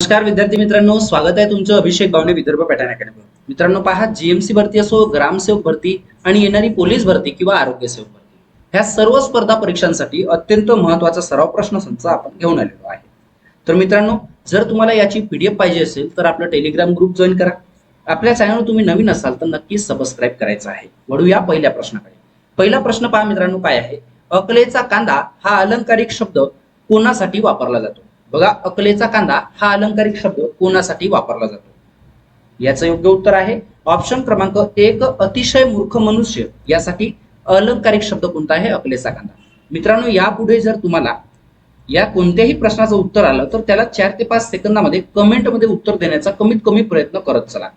नमस्कार विद्यार्थी मित्रांनो. स्वागत आहे तुमचं अभिषेक गावणे विदर्भ पॅटर्न अकॅडमी मित्रांनो पहा जीएमसी भरती असो ग्रामसेवक भरती आणि येणारी पोलीस भरती किंवा आरोग्य सेवक भरती ह्या सर्व स्पर्धा परीक्षांसाठी अत्यंत महत्त्वाचा सराव प्रश्नसंच आपण घेऊन आलेलो आहे. तर मित्रांनो जर तुम्हाला याची पीडीएफ पाहिजे असेल तर आपलं टेलिग्राम ग्रुप जॉईन करा. आपल्या चॅनल तुम्ही नवीन असाल तर नक्की सबस्क्राईब करायचं आहे. वळूया पहिल्या प्रश्नाकडे. पहिला प्रश्न पहा मित्रांनो काय आहे? अकलेचा कांदा हा अलंकारिक शब्द कोणासाठी वापरला जातो? बघा अकलेचा कांदा हा अलंकारिक शब्द कोणासाठी वापरला जातो? याचं योग्य उत्तर आहे ऑप्शन क्रमांक एक अतिशय मूर्ख मनुष्य यासाठी अलंकारिक शब्द कोणता आहे? अकलेचा कांदा. मित्रांनो यापुढे जर तुम्हाला या कोणत्याही प्रश्नाचं उत्तर आलं तर त्याला चार ते पाच सेकंदामध्ये कमेंटमध्ये उत्तर देण्याचा कमीत कमी प्रयत्न करत चला.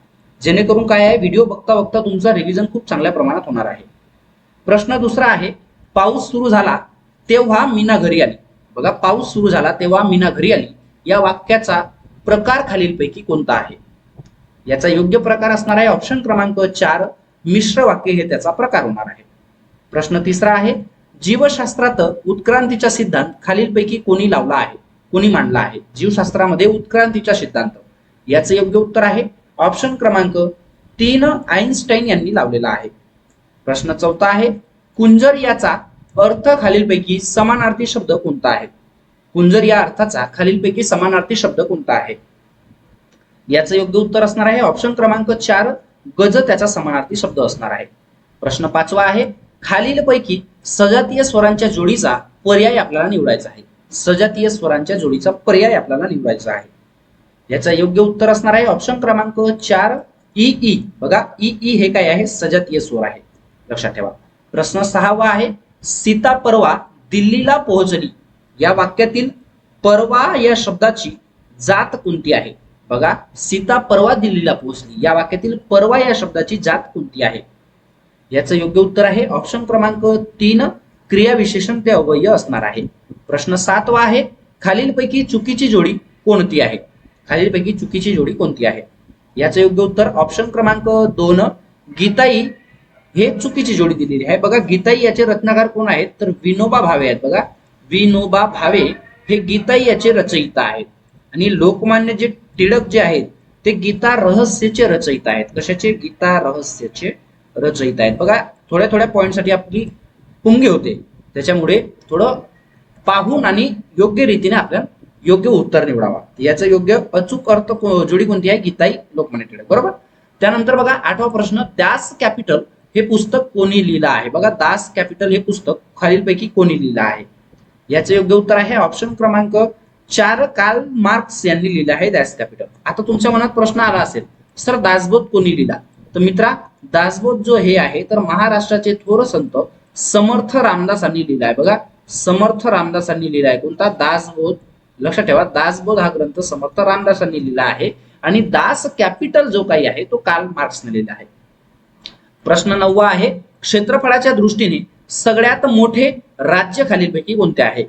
जेणेकरून काय आहे व्हिडिओ बघता बघता तुमचा रिव्हिजन खूप चांगल्या प्रमाणात होणार आहे. प्रश्न दुसरा आहे पाऊस सुरू झाला तेव्हा मीना घरी आली. बघा पाऊस सुरू झाला तेव्हा मीना घरी आली. या वाक्याचा प्रकार खालीलपैकी कोणता आहे? याचा योग्य प्रकार असणार आहे ऑप्शन क्रमांक चार मिश्र वाक्य हे त्याचा प्रकार होणार आहे. प्रश्न तिसरा आहे जीवशास्त्रात उत्क्रांतीचा सिद्धांत खालीलपैकी कोणी लावला आहे? कोणी मांडला आहे? जीवशास्त्रामध्ये उत्क्रांतीचा सिद्धांत. याचं योग्य उत्तर आहे ऑप्शन क्रमांक तीन आईन्स्टाईन यांनी लावलेला आहे. प्रश्न चौथा आहे कुंजर याचा अर्थ खालीलपैकी समानार्थी शब्द कोणता आहे? कुंजर या अर्थाचा खालीलपैकी समानार्थी शब्द कोणता आहे? याचं योग्य उत्तर असणार आहे ऑप्शन क्रमांक चार गज त्याचा समानार्थी शब्द असणार आहे. प्रश्न पाचवा आहे खालीलपैकी सजातीय स्वरांच्या जोडीचा पर्याय आपल्याला निवडायचा आहे. सजातीय स्वरांच्या जोडीचा पर्याय आपल्याला निवडायचा आहे. याचं योग्य उत्तर असणार आहे ऑप्शन क्रमांक चार ई ई. बघा ई ई हे काय आहे? सजातीय स्वर आहे. लक्षात ठेवा. प्रश्न सहावा आहे सीता परवा दिल्लीला पोहोचली. या वाक्यातील परवा या शब्दाची जात कोणती आहे? बघा सीता परवा दिल्लीला पोहोचली. या वाक्यातील परवा या शब्दाची जात कोणती आहे? याचं योग्य उत्तर आहे ऑप्शन क्रमांक तीन क्रियाविशेषण ते अवयय असणार आहे. प्रश्न सातवा आहे खालीलपैकी चुकीची जोडी कोणती आहे? खालीलपैकी चुकीची जोडी कोणती आहे? याचं योग्य उत्तर ऑप्शन क्रमांक दोन गीताई हे चुकीची जोडी दिलेली आहे. बघा गीताई याचे रत्नाकार कोण आहेत? तर विनोबा भावे आहेत. बघा विनोबा भावे हे गीताई याचे रचयिता आहेत. आणि लोकमान्य जे टिळक जे आहेत ते गीता रहस्याचे रचयिता आहेत. कशाचे? गीता रहस्याचे रचयिता आहेत. बघा थोड्या थोड्या पॉईंटसाठी आपली पुंगी होते. त्याच्यामुळे थोडं पाहून आणि योग्य रीतीने आपल्याला योग्य उत्तर निवडावा. याचं योग्य अचूक अर्थ जोडी कोणती आहे? गीताई लोकमान्य टिळक. बरोबर? त्यानंतर बघा आठवा प्रश्न त्याच कॅपिटल हे पुस्तक कोणी लिहिलं आहे? बघा दास कॅपिटल हे पुस्तक खालीलपैकी कोणी लिहिलं आहे? याचं योग्य उत्तर आहे ऑप्शन क्रमांक चार काल मार्क्स यांनी लिहिलं आहे दास कॅपिटल. आता तुमच्या मनात प्रश्न आला असेल सर दासबोध कोणी लिहिला? तर मित्रा दासबोध जो हे आहे तर महाराष्ट्राचे थोर संत समर्थ रामदासांनी लिहिला आहे. बघा समर्थ रामदासांनी लिहिला आहे. कोणता? दासबोध. लक्षात ठेवा दासबोध हा ग्रंथ समर्थ रामदासांनी लिहिला आहे. आणि दास कॅपिटल जो काही आहे तो काल मार्क्सने लिहिला आहे. प्रश्न नववा आहे क्षेत्रफळाच्या दृष्टीने सगळ्यात मोठे राज्य खालीलपैकी कोणते आहे?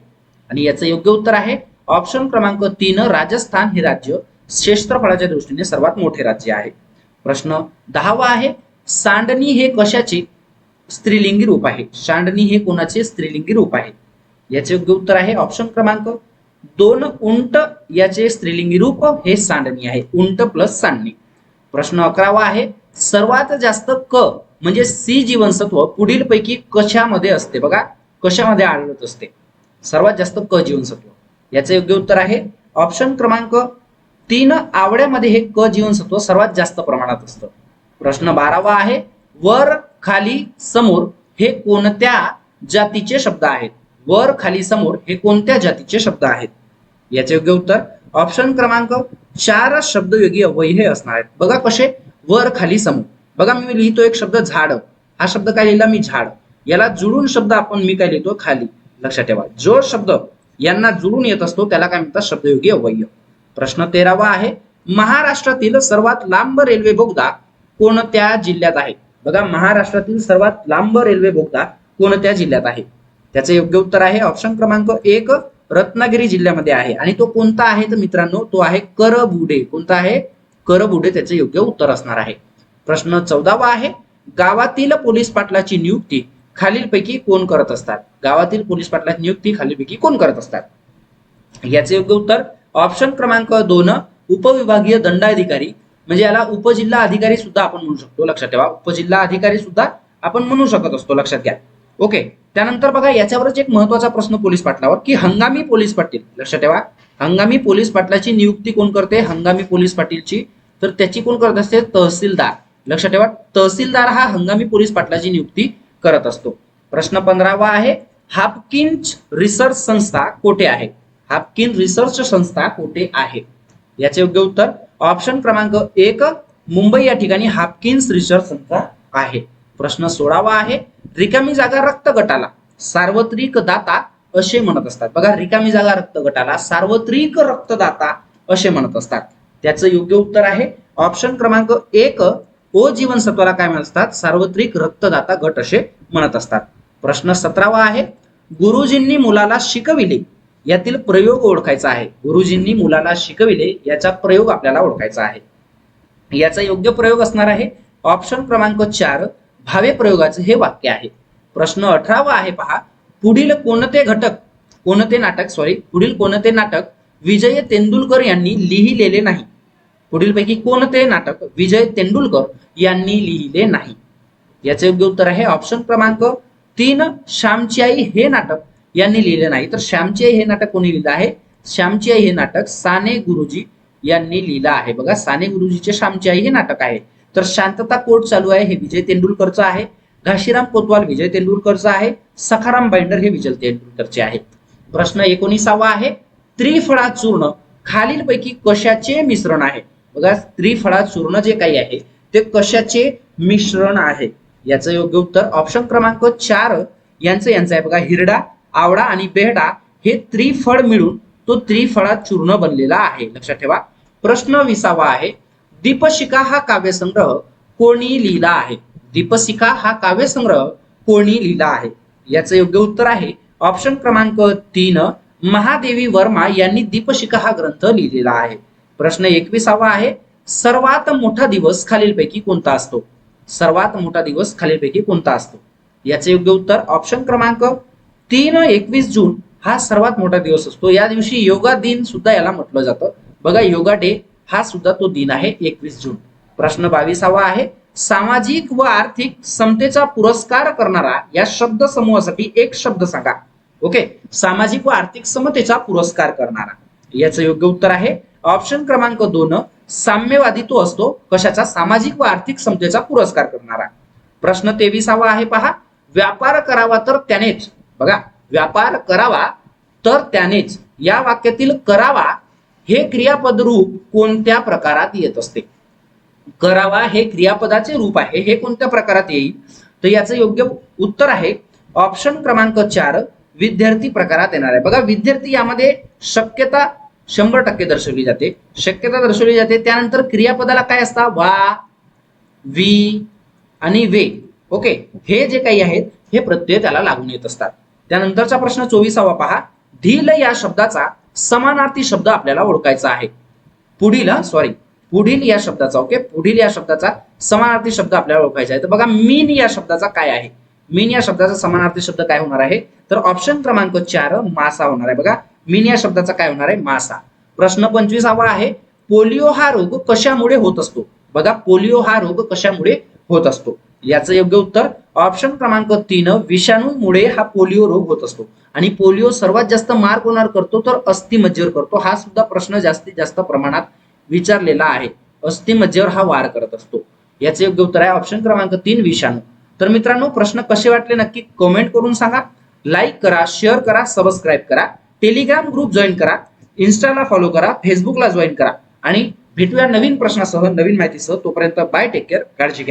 आणि याचं योग्य उत्तर आहे ऑप्शन क्रमांक तीन राजस्थान हे राज्य क्षेत्रफळाच्या दृष्टीने सर्वात मोठे राज्य आहे. प्रश्न दहावा आहे सांडणी हे कशाचे स्त्रीलिंगी रूप आहे? सांडणी हे कोणाचे? स्त्रीलिंगी रूप आहे. याचे योग्य उत्तर आहे ऑप्शन क्रमांक दोन उंट याचे स्त्रीलिंगी रूप हे सांडणी आहे. उंट प्लस सांडणी. प्रश्न अकरावा आहे सर्वात जास्त क म्हणजे सी जीवनसत्व पुढील पैकी कशामध्ये असते? बघा कशामध्ये आढळत असते? सर्वात जास्त क जीवनसत्व. याचं योग्य उत्तर आहे ऑप्शन क्रमांक तीन. आवड्यामध्ये हे क जीवनसत्व सर्वात जास्त प्रमाणात असतं. प्रश्न बारावा आहे वर खाली समोर हे कोणत्या जातीचे शब्द आहेत? वर खाली समोर हे कोणत्या जातीचे शब्द आहेत? याचे योग्य उत्तर ऑप्शन क्रमांक चार शब्दयोगी अव्यय हे असणार आहेत. बघा कसे वर खाली समूह बघा मी लिहितो एक शब्द झाड. हा शब्द काय लिहिला? मी झाड. याला जुळून शब्द आपण मी काय लिहितो? खाली. लक्षात ठेवा. जो शब्द यांना जुळून येत असतो त्याला काय म्हणतात? शब्दयोगी अवयव. प्रश्न तेरावा आहे. महाराष्ट्रातील सर्वात लांब रेल्वे बोगदा कोणत्या जिल्ह्यात आहे? बघा महाराष्ट्रातील सर्वात लांब रेल्वे बोगदा कोणत्या जिल्ह्यात आहे? त्याचे योग्य उत्तर आहे ऑप्शन क्रमांक एक रत्नागिरी जिल्ह्यामध्ये आहे. आणि तो कोणता आहे? तर मित्रांनो तो आहे करबुडे. कोणता आहे? करबुडे त्याचे योग्य उत्तर असणार आहे. प्रश्न चौदावा आहे गावातील पोलीस पाटलाची नियुक्ती खालीलपैकी कोण करत असतात? गावातील पोलीस पाटलाची नियुक्ती खालीलपैकी कोण करत असतात? याचे योग्य उत्तर ऑप्शन क्रमांक दोन उपविभागीय दंडाधिकारी. म्हणजे याला उपजिल्हा अधिकारी सुद्धा आपण म्हणू शकतो. लक्षात ठेवा उपजिल्हा अधिकारी सुद्धा आपण म्हणू शकत असतो. लक्षात घ्या. ओके त्यानंतर बघा याच्यावरच एक महत्त्वाचा प्रश्न पोलीस पाटलावर की हंगामी पोलीस पाटील लक्षात ठेवा हंगामी पोलीस पाटलाची नियुक्ती कोण करते? हंगामी पोलीस पाटीलची. तर त्याची कोण करत असते? तहसीलदार. लक्षात ठेवा तहसीलदार हा हंगामी पोलीस पाटलाची नियुक्ती करत असतो. प्रश्न पंधरावा आहे हापकिंच रिसर्च संस्था कोठे आहे? हापकिन रिसर्च संस्था कोठे आहे? याचे योग्य उत्तर ऑप्शन क्रमांक एक मुंबई या ठिकाणी हापकिन्स रिसर्च संस्था आहे. प्रश्न सोळावा आहे रिकामी जागा रक्त गटाला सार्वत्रिक दाता असे म्हणत असतात. बघा रिकामी जागा रक्त गटाला सार्वत्रिक रक्तदाता असे म्हणत असतात. त्याचं योग्य उत्तर आहे. ऑप्शन क्रमांक एक ओ जीवनसत्वाला काय म्हणत असतात? सार्वत्रिक रक्तदाता गट असे म्हणत असतात. प्रश्न सतरावा आहे. गुरुजींनी मुलाला शिकविले यातील प्रयोग ओळखायचा आहे. गुरुजींनी मुलाला शिकविले याचा प्रयोग आपल्याला ओळखायचा आहे. याचा योग्य प्रयोग असणार आहे. ऑप्शन क्रमांक चार भावे प्रयोगाचे हे वाक्य आहे. प्रश्न अठरावा आहे पहा. पुढील कोणते घटक कोणते नाटक सॉरी पुढील कोणते नाटक विजय तेंडुलकर यांनी लिहिलेले नाही? पुढीलपैकी कोणते नाटक विजय तेंडुलकर यांनी लिहिले नाही? याचे योग्य उत्तर आहे ऑप्शन क्रमांक तीन श्यामची आई हे नाटक यांनी लिहिले नाही. तर श्यामची आई हे नाटक कोणी लिहिलं आहे? श्यामची आई हे नाटक साने गुरुजी यांनी लिहिलं आहे. बघा साने गुरुजीचे श्यामची आई हे नाटक आहे. तर शांतता कोर्ट चालू आहे हे विजय तेंडुलकरचं आहे. घाशीराम कोतवाल विजय तेंडुलकरचं आहे. सखाराम बाइंडर हे विजय तेंडुलकरचे आहे प्रश्न एकोणीसावा आहे. त्रिफळा चूर्ण खालीलपैकी कशाचे मिश्रण आहे? बघा त्रिफळा चूर्ण जे काही आहे ते कशाचे मिश्रण आहे? याचं योग्य उत्तर ऑप्शन क्रमांक चार यांचं यांचं आहे. बघा हिरडा आवडा आणि बेहडा हे त्रिफळ मिळून तो त्रिफळा चूर्ण बनलेला आहे. लक्षात ठेवा. प्रश्न विसावा आहे. दीपशिका हा काव्यसंग्रह कोणी लिहिला आहे? दीपशिका हा काव्यसंग्रह कोणी लिहिला आहे? याचं योग्य उत्तर आहे. ऑप्शन क्रमांक तीन महादेवी वर्मा यांनी दीपशिका हा ग्रंथ लिहिलेला आहे. प्रश्न एकविसावा आहे. सर्वात मोठा दिवस खालीलपैकी कोणता असतो? सर्वात मोठा दिवस खालीलपैकी कोणता असतो? याचे योग्य उत्तर ऑप्शन क्रमांक तीन एकवीस जून हा सर्वात मोठा दिवस असतो. या दिवशी योगा दिन सुद्धा याला म्हटलं जातं. बघा योगा डे हा सुद्धा तो दिन आहे एकवीस जून. प्रश्न बावीसावा आहे सामाजिक व आर्थिक समतेचा पुरस्कार करणारा या शब्द समूहासाठी एक शब्द सांगा. ओके? सामाजिक व आर्थिक समतेचा पुरस्कार करणारा. याचं योग्य उत्तर आहे ऑप्शन क्रमांक दोन साम्यवादी तो असतो कशाचा? सामाजिक व आर्थिक समतेचा पुरस्कार करणारा. प्रश्न तेविसावा आहे पहा व्यापार करावा तर त्यानेच. बघा व्यापार करावा तर त्यानेच. या वाक्यातील करावा हे क्रियापद रूप कोणत्या प्रकारात येत असते? करावा हे क्रियापदाचे रूप आहे. हे कोणत्या प्रकारात येईल? तर याचं योग्य उत्तर आहे ऑप्शन क्रमांक चार विद्यार्थी प्रकारात येणार आहे. बघा विद्यार्थी यामध्ये शक्यता शंभर टक्के दर्शवली जाते. शक्यता दर्शवली जाते. त्यानंतर क्रियापदाला काय असतं? वा वी आणि वे. ओके? हे जे काही आहेत हे प्रत्यय त्याला लागून येत असतात. त्यानंतरचा प्रश्न चोवीसावा पहा. ढील या शब्दाचा समानार्थी शब्द आपल्याला ओळखायचा आहे. पुढील सॉरी पुढील या शब्दाचा ओके पुढील या शब्दाचा समानार्थी शब्द आपल्याला ओळखायचा आहे. तर बघा मीन या शब्दाचा काय आहे? मीन या शब्दाचा समानार्थी शब्द काय होणार आहे? तर ऑप्शन क्रमांक चार मासा होणार आहे. बघा मीन या शब्दाचा काय होणार आहे? मासा. प्रश्न पंचवीसावा आहे पोलिओ हा रोग कशामुळे होत असतो? बघा पोलिओ हा रोग कशामुळे होत असतो? याचं योग्य उत्तर ऑप्शन क्रमांक तीन विषाणूमुळे हा पोलिओ रोग होत असतो. आणि पोलिओ सर्वात जास्त मार कोणावर करतो तर अस्थिमज्जेवर करतो. हा सुद्धा प्रश्न जास्तीत जास्त प्रमाणात विचारलेला आहे. अस्थिमज्जेवर हा वार करत असतो. याचे योग्य उत्तर आहे ऑप्शन क्रमांक तीन विषाणू. तर मित्रांनो प्रश्न कसे वाटले नक्की कमेंट करून सांगा. लाईक करा शेअर करा सबस्क्राईब करा. टेलिग्राम ग्रुप जॉईन करा. इन्स्टाला फॉलो करा. फेसबुकला जॉईन करा. आणि भेटूया नवीन प्रश्नासह नवीन माहितीसह. तोपर्यंत बाय टेक केअर काळजी घ्या.